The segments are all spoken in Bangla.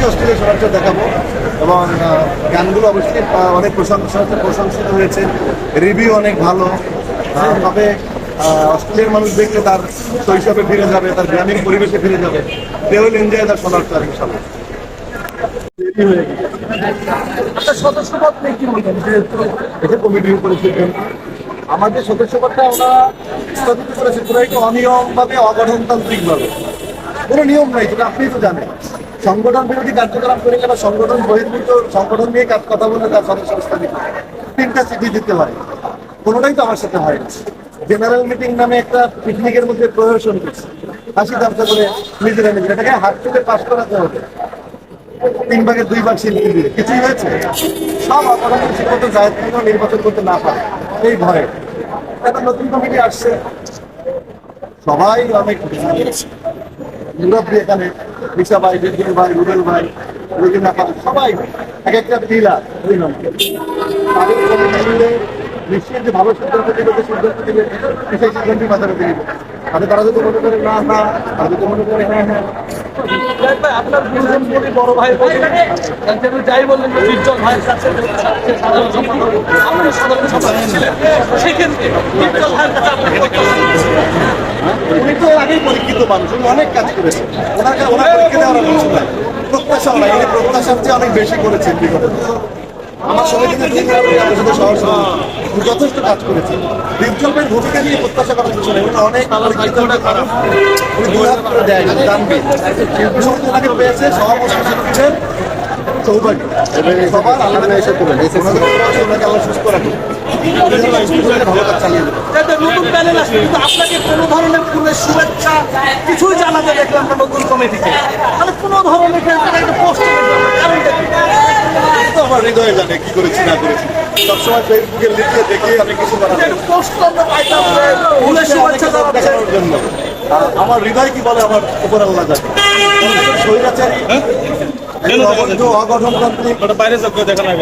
অবশ্যই অস্ট্রেলিয়া সমাচার দেখাবো এবং গানগুলো অবশ্যই অনেক প্রশংসা প্রশংসিত হয়েছে রিভিউ অনেক ভালো। তবে অস্ট্রেলিয়ার মানুষ দেখলে তার শৈশবে ফিরে যাবে তার গ্রামীণ পরিবেশে ফিরে যাবে। দে উইল এনজয় তার সমাচার ইনশাল্লাহ আপনার সদস্যপদ নিয়ে কি বলবেন? যেহেতু এটা কমিটির উপরে আমাদের সদস্যপদটা ওরা স্থগিত করেছে পুরো একটু অনিয়মভাবে অগঠনতান্ত্রিকভাবে কোনো নিয়ম নাই সেটা আপনি তো জানেন। সংগঠন বিরোধী কার্যক্রম করে গেলে সংগঠন বহির্ভূত সংগঠন নিয়ে কাজ কথা বলে তার সদস্য স্থগিত তিনটা চিঠি দিতে হয়। কোনোটাই তো আমার সাথে হয় না। জেনারেল মিটিং নামে একটা পিকনিকের মধ্যে প্রহসন করছে। হাসি তামসা করে নিজেরা নিজেরা। এটাকে হাত তুলে পাশ করাতে হবে। তিন ভাগের দুই ভাগ শিল্পী দিয়ে। কিছুই হয়েছে? সব অপরাধ শিক্ষক জায়গা নির্বাচন করতে না পারে। এই ভয়ে। একটা নতুন কমিটি আসছে। সবাই অনেক এখানে রিসা ভাই বিদ্যুৎ ভাই, রুবেল ভাই, রুবিনা সবাই এক একটা নিশ্চয়ই যে ভালো সিদ্ধান্ত দিবে, যে সিদ্ধান্ত দিবে, সেই সিদ্ধান্তই দিবে। তারা যদি মনে করে না তারা যদি মনে করে হ্যাঁ। হ্যাঁ ভাইয়ের কাছে সাধারণ সেক্ষেত্রে উনি তো আগেই পরীক্ষিত মানুষ উনি অনেক কাজ করেছেন। ওনাকে ওনার পরীক্ষা দেওয়ার কিছু নাই। প্রত্যাশা নাই উনি প্রত্যাশার চেয়ে অনেক বেশি করেছেন বিগত আমার সঙ্গে কিন্তু ঠিক আমার সাথে সহজ যথেষ্ট কাজ করেছেন। বিজ্ঞাপনের ভূমিকা নিয়ে প্রত্যাশা করার কিছু নেই। উনি অনেক পরীক্ষিত মানুষ। উনি দুই হাত করে দেয় সমিতি ওনাকে পেয়েছে সভাপতি সৌভাগ্য। সবার আল্লাহ এসে করেন ওনাকে আল্লাহ সুস্থ রাখুন। ভালো কাজ চালিয়ে দেবেন নতুন প্যানেল আসবে কিন্তু আপনাকে কোনো ধরনের ফুলের শুভেচ্ছা কিছুই জানাতে দেখলাম না নতুন কমিটিকে মানে কোনো ধরনের একটা পোস্ট আমার হৃদয়ে জানে কি করেছি না করেছি। সবসময় ফেসবুকে লিখে দেখে আমি কিছু পোস্ট আমরা পাইতাম ফুলের শুভেচ্ছা দেখানোর জন্য। আমার হৃদয় কি বলে আমার উপর আল্লাহ জানে। স্বৈরাচারী অবৈধ অগঠনতান্ত্রিক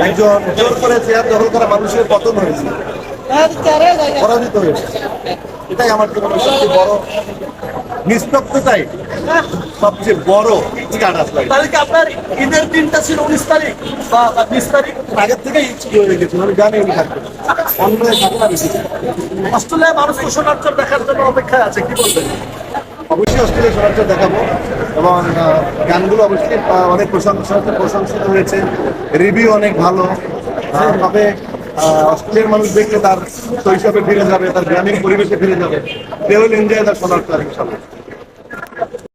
একজন জোর করে চেয়ার দখল করা মানুষের পতন হয়েছে। পরাজিত হয়েছে। এটাই আমার জীবনের সবচেয়ে বড় নিষ্পক্ষতাই সবচেয়ে বড় স্ট্যাটাস লাগে তাহলে আপনার ঈদের দিনটা ছিল উনিশ তারিখ? বা বিশ তারিখ? আগের থেকেই ইচ্ছে করে রেখেছি আমি জানি উনি থাকবে। অন্য থাকবে না অস্ট্রেলিয়া মানুষ তো সোনার দেখার জন্য অপেক্ষায় আছে কি বলবেন? অবশ্যই অস্ট্রেলিয়া সমাচার দেখাবো। এবং গানগুলো অবশ্যই অনেক প্রশংসা প্রশংসিত হয়েছে। রিভিউ অনেক ভালো। তবে অস্ট্রেলিয়ার মানুষ দেখলে তার শৈশবে ফিরে যাবে, তার গ্রামীণ পরিবেশে ফিরে যাবে। দেওয়াল উইল এনজয় তার সোনার ইনশাল্লাহ।